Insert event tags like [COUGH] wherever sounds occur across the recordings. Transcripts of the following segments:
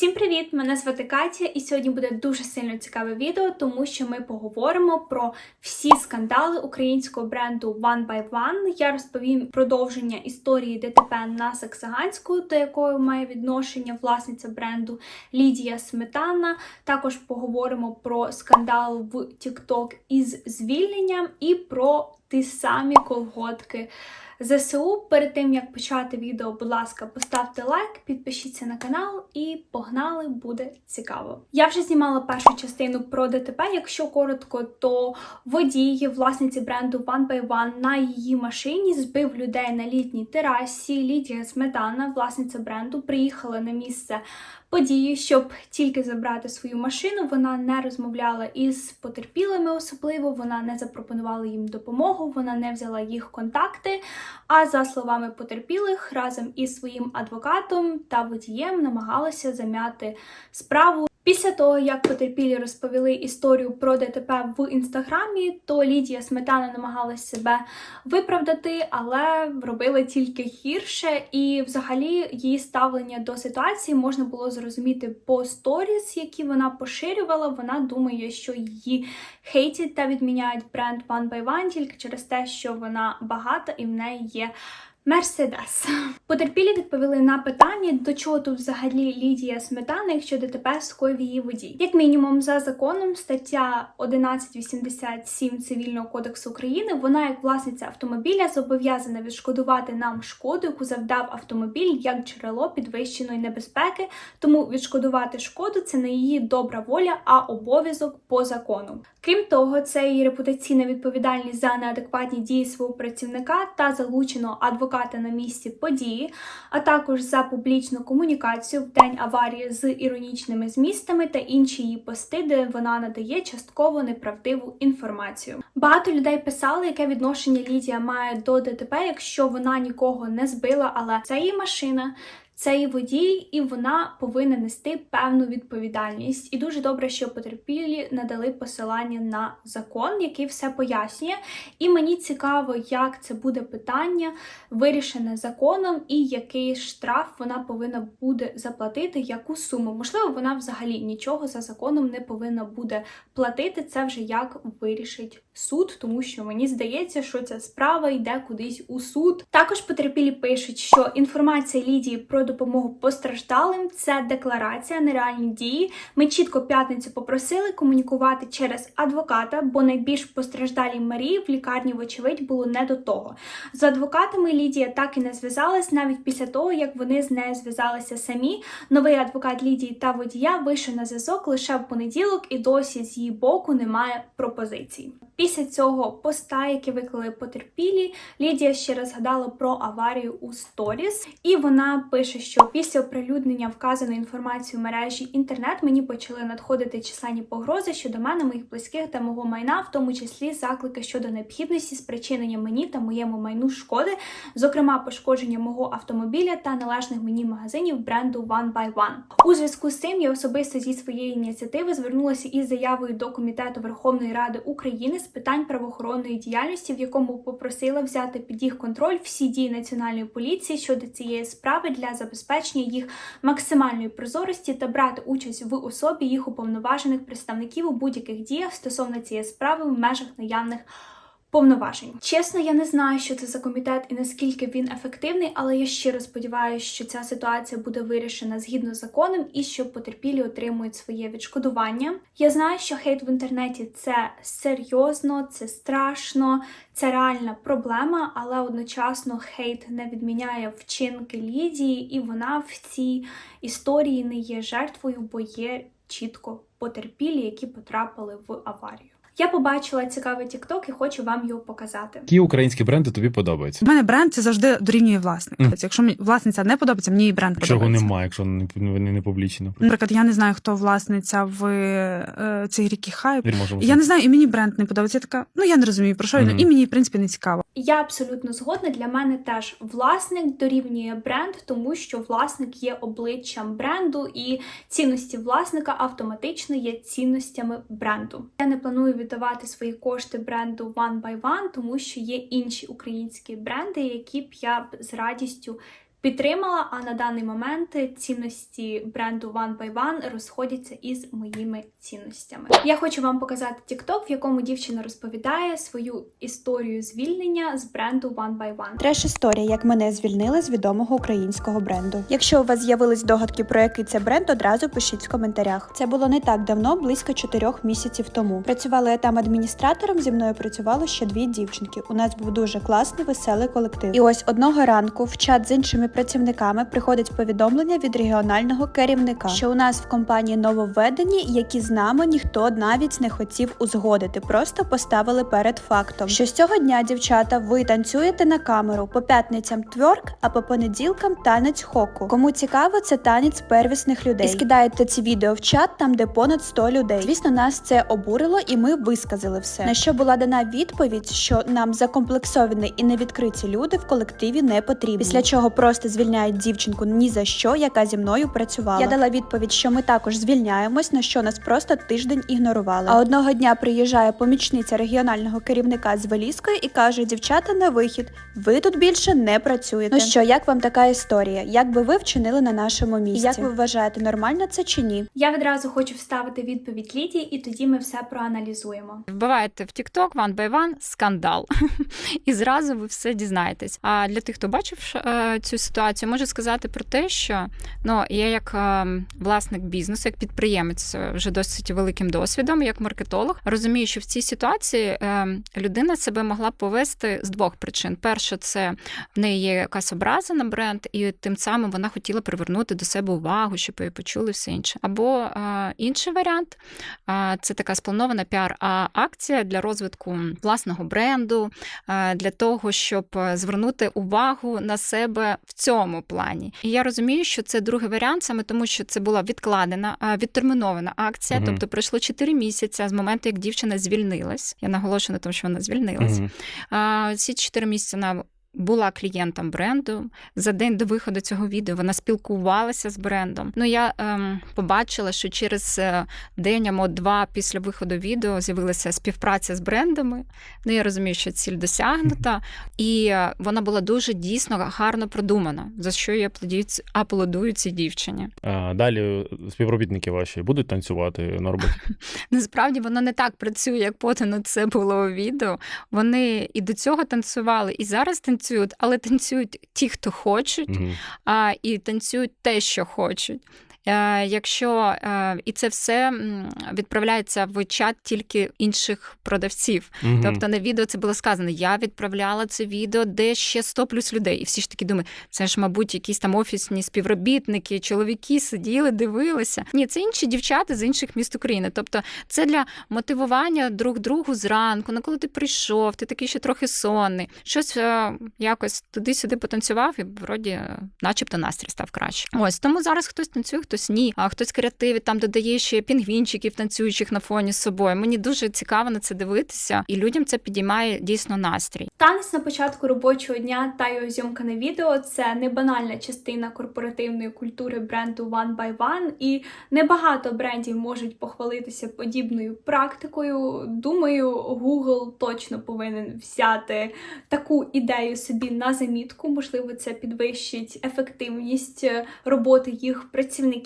Всім привіт! Мене звати Катя, і сьогодні буде дуже сильно цікаве відео, тому що ми поговоримо про всі скандали українського бренду One by One. Я розповім продовження історії ДТП на Саксаганську, до якої має відношення власниця бренду Лідія Сметана. Також поговоримо про скандал в TikTok із звільненням і про ті самі колготки. ЗСУ. Перед тим як почати відео, будь ласка, поставте лайк, підпишіться на канал і погнали, буде цікаво. Я вже знімала першу частину про ДТП. Якщо коротко, то водій власниці бренду One by One на її машині збив людей на літній терасі. Лідія Сметана, власниця бренду, приїхала на місце події, щоб тільки забрати свою машину. Вона не розмовляла із потерпілими, особливо вона не запропонувала їм допомогу, вона не взяла їх контакти. А за словами потерпілих, разом із своїм адвокатом та водієм намагалася зам'яти справу. Після того, як потерпілі розповіли історію про ДТП в інстаграмі, то Лідія Сметана намагалась себе виправдати, але робила тільки гірше. І, взагалі, її ставлення до ситуації можна було зрозуміти по сторіс, які вона поширювала. Вона думає, що її хейтять та відміняють бренд One by One тільки через те, що вона багата і в неї є. Мерседес. Потерпілі відповіли на питання, до чого тут взагалі Лідія Сметана, якщо ДТП скоїв її водій. Як мінімум, за законом, стаття 1187 Цивільного кодексу України, вона, як власниця автомобіля, зобов'язана відшкодувати нам шкоду, яку завдав автомобіль як джерело підвищеної небезпеки. Тому відшкодувати шкоду це не її добра воля, а обов'язок по закону. Крім того, це її репутаційна відповідальність за неадекватні дії свого працівника та залученого адвоката на місці події, а також за публічну комунікацію в день аварії з іронічними змістами та інші її пости, де вона надає частково неправдиву інформацію. Багато людей писали, яке відношення Лідія має до ДТП, якщо вона нікого не збила, але це її машина. Це її водій, і вона повинна нести певну відповідальність. І дуже добре, що потерпілі надали посилання на закон, який все пояснює. І мені цікаво, як це буде питання вирішене законом, і який штраф вона повинна буде заплатити, яку суму. Можливо, вона взагалі нічого за законом не повинна буде платити. Це вже як вирішить суд, тому що мені здається, що ця справа йде кудись у суд. Також потерпілі пишуть, що інформація Лідії про допомогу постраждалим це декларація, нереальні дії. Ми чітко п'ятницю попросили комунікувати через адвоката, бо найбільш постраждалій Марії в лікарні, вочевидь, було не до того. З адвокатами Лідія так і не зв'язалась навіть після того, як вони з нею зв'язалися самі. Новий адвокат Лідії та водія вийшов на зв'язок лише в понеділок, і досі з її боку немає пропозицій. Після цього поста, який виклали потерпілі, Лідія ще раз згадала про аварію у сторіс, і вона пише, що після оприлюднення вказаної інформації в мережі інтернет мені почали надходити численні погрози щодо мене, моїх близьких та мого майна, в тому числі заклики щодо необхідності спричинення мені та моєму майну шкоди, зокрема пошкодження мого автомобіля та належних мені магазинів бренду One by One. У зв'язку з цим я особисто зі своєї ініціативи звернулася із заявою до комітету Верховної Ради України з питань правоохоронної діяльності, в якому попросила взяти під їх контроль всі дії національної поліції щодо цієї справи для забезпечення їх максимальної прозорості та брати участь в особі їх уповноважених представників у будь-яких діях стосовно цієї справи в межах наявних. Повноважень. Чесно, я не знаю, що це за комітет і наскільки він ефективний, але я щиро сподіваюся, що ця ситуація буде вирішена згідно з законом і що потерпілі отримують своє відшкодування. Я знаю, що хейт в інтернеті це серйозно, це страшно, це реальна проблема, але одночасно хейт не відміняє вчинки Лідії, і вона в цій історії не є жертвою, бо є чітко потерпілі, які потрапили в аварію. Я побачила цікавий TikTok і хочу вам його показати. Які українські бренди тобі подобаються? У мене бренд це завжди дорівнює власник. Мгм. Якщо мені власниця не подобається, мені і бренд Чого подобається. немає, якщо вони не, вони не публічно. Наприклад, я не знаю, хто власниця в е, цій рікі хайп. Я не знаю, і мені бренд не подобається. Я така, ну я не розумію про що він, Мгм. і мені в принципі не цікаво. Я абсолютно згодна. Для мене теж власник дорівнює бренд, тому що власник є обличчям бренду, і цінності власника автоматично є цінностями бренду. Я не планую віддавати свої кошти бренду One by One, тому що є інші українські бренди, які б я з радістю підтримала. А на даний момент цінності бренду One by One розходяться із моїми цінностями. Я хочу вам показати TikTok, в якому дівчина розповідає свою історію звільнення з бренду One by One. Треш історія, як мене звільнили з відомого українського бренду. Якщо у вас з'явились догадки про який це бренд, одразу пишіть в коментарях. Це було не так давно, близько чотирьох місяців тому. Працювала я там адміністратором. Зі мною працювало ще дві дівчинки. У нас був дуже класний, веселий колектив. І ось одного ранку в чат з іншими працівниками приходить повідомлення від регіонального керівника, що у нас в компанії нововведені, які з нами ніхто навіть не хотів узгодити, просто поставили перед фактом, що з цього дня дівчата ви танцюєте на камеру по п'ятницям тверк, а по понеділкам танець хоку. Кому цікаво, це танець первісних людей. І скидаєте ці відео в чат, там де понад 100 людей. Звісно, нас це обурило, і ми висказали все. На що була дана відповідь, що нам закомплексовані і невідкриті люди в колективі не потрібні. Після чого просто звільняють дівчинку ні за що, яка зі мною працювала. Я дала відповідь, що ми також звільняємось, на що нас просто тиждень ігнорували. А одного дня приїжджає помічниця регіонального керівника з валізкою і каже: дівчата на вихід, ви тут більше не працюєте. Ну що, як вам така історія? Як би ви вчинили на нашому місці? І як ви вважаєте, нормально це чи ні? Я відразу хочу вставити відповідь Лідії, і тоді ми все проаналізуємо. Вбиваєте в TikTok one by one скандал, [LAUGHS] і зразу ви все дізнаєтесь. А для тих, хто бачив е, цю ситуацію, можу сказати про те, що ну я як е, власник бізнесу, як підприємець е, вже досить великим досвідом, як маркетолог, розумію, що в цій ситуації е, людина себе могла б повести з двох причин: перше, це в неї є якась образа на бренд, і тим самим вона хотіла привернути до себе увагу, щоб її почули все інше. Або інший варіант Це така спланована піар-акція для розвитку власного бренду, для того, щоб звернути увагу на себе в цьому плані. І я розумію, що це другий варіант, саме тому, що це була відкладена, відтермінована акція. Мгм. Тобто пройшло 4 місяці з моменту, як дівчина звільнилась. Я наголошую на тому, що вона звільнилась. Мгм. А, Ці 4 місяці вона була клієнтом бренду. За день до виходу цього відео вона спілкувалася з брендом. Ну я ем, побачила, що через е, день або два після виходу відео з'явилася співпраця з брендами. Ну я розумію, що ціль досягнута, і е, вона була дуже дійсно гарно продумана, за що я аплодую, аплодую цій дівчині. А, далі співробітники ваші будуть танцювати на роботі. [LAUGHS] Насправді воно не так працює, як потім це було у відео. Вони і до цього танцювали, і зараз танцюють, але танцюють ті, хто хочуть, Мгм. а, і танцюють те, що хочуть. Е, Якщо е, і це все відправляється в чат тільки інших продавців. Мгм. Тобто на відео це було сказано: я відправляла це відео, де ще 100 плюс людей. І всі ж таки думають, це ж, мабуть, якісь там офісні співробітники, чоловіки сиділи, дивилися. Ні, це інші дівчата з інших міст України. Тобто, це для мотивування друг другу зранку. Ну, коли ти прийшов, ти такий ще трохи сонний. Щось е, якось туди-сюди потанцював, і вроді, начебто, настрій став краще. Ось тому зараз хтось танцює, хтось ні, а хтось креативить, там додає ще пінгвінчиків танцюючих на фоні з собою. Мені дуже цікаво на це дивитися, і людям це підіймає дійсно настрій. Танець на початку робочого дня та його зйомка на відео це не банальна частина корпоративної культури бренду One by One, і небагато брендів можуть похвалитися подібною практикою. Думаю, Google точно повинен взяти таку ідею собі на замітку. Можливо, це підвищить ефективність роботи їх працівників.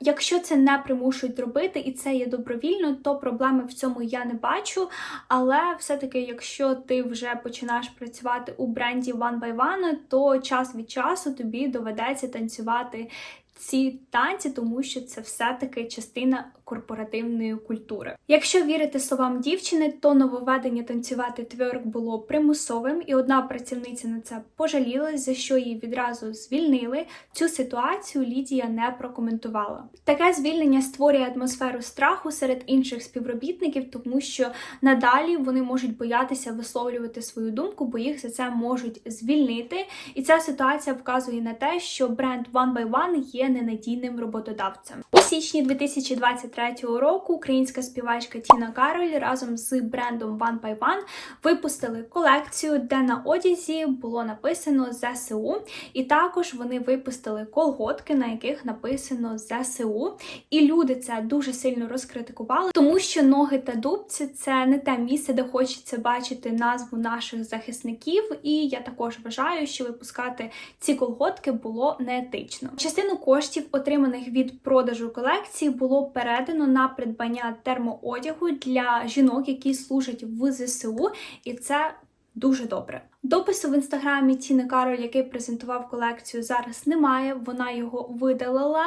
Якщо це не примушують робити і це є добровільно, то проблеми в цьому я не бачу. Але все-таки, якщо ти вже починаєш працювати у бренді One by One, то час від часу тобі доведеться танцювати ці танці, тому що це все-таки частина корпоративної культури. Якщо вірити словам дівчини, то нововведення танцювати тверк було примусовим, і одна працівниця на це пожалілась, за що її відразу звільнили. Цю ситуацію Лідія не прокоментувала. Таке звільнення створює атмосферу страху серед інших співробітників, тому що надалі вони можуть боятися висловлювати свою думку, бо їх за це можуть звільнити. І ця ситуація вказує на те, що бренд One by One є ненадійним роботодавцем. У січні 2023 року українська співачка Тіна Кароль разом з брендом One by One випустили колекцію, де на одязі було написано ЗСУ, і також вони випустили колготки, на яких написано ЗСУ. І люди це дуже сильно розкритикували, тому що ноги та дубці це не те місце, де хочеться бачити назву наших захисників. І я також вважаю, що випускати ці колготки було неетично. Частину коштів, отриманих від продажу колекції, було передано на придбання термоодягу для жінок, які служать в ЗСУ, і це. Дуже добре. Допису в інстаграмі Тіни Кароль, який презентував колекцію, зараз немає. Вона його видалила.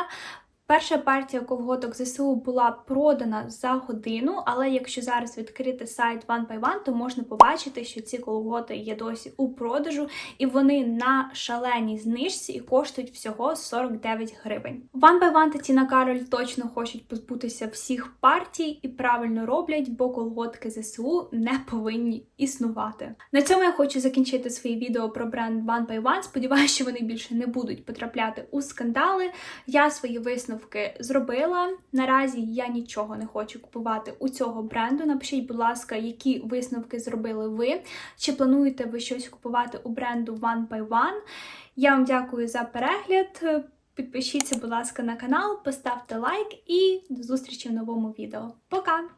Перша партія колготок ЗСУ була продана за годину, але якщо зараз відкрити сайт One by One, то можна побачити, що ці колготи є досі у продажу, і вони на шаленій знижці і коштують всього 49 гривень. One by One та Тіна Кароль точно хочуть позбутися всіх партій і правильно роблять, бо колготки ЗСУ не повинні існувати. На цьому я хочу закінчити своє відео про бренд One by One. Сподіваюся, що вони більше не будуть потрапляти у скандали. Я свої висновки зробила. Наразі я нічого не хочу купувати у цього бренду. Напишіть, будь ласка, які висновки зробили ви. Чи плануєте ви щось купувати у бренду One by One? Я вам дякую за перегляд. Підпишіться, будь ласка, на канал, поставте лайк і до зустрічі в новому відео. Пока!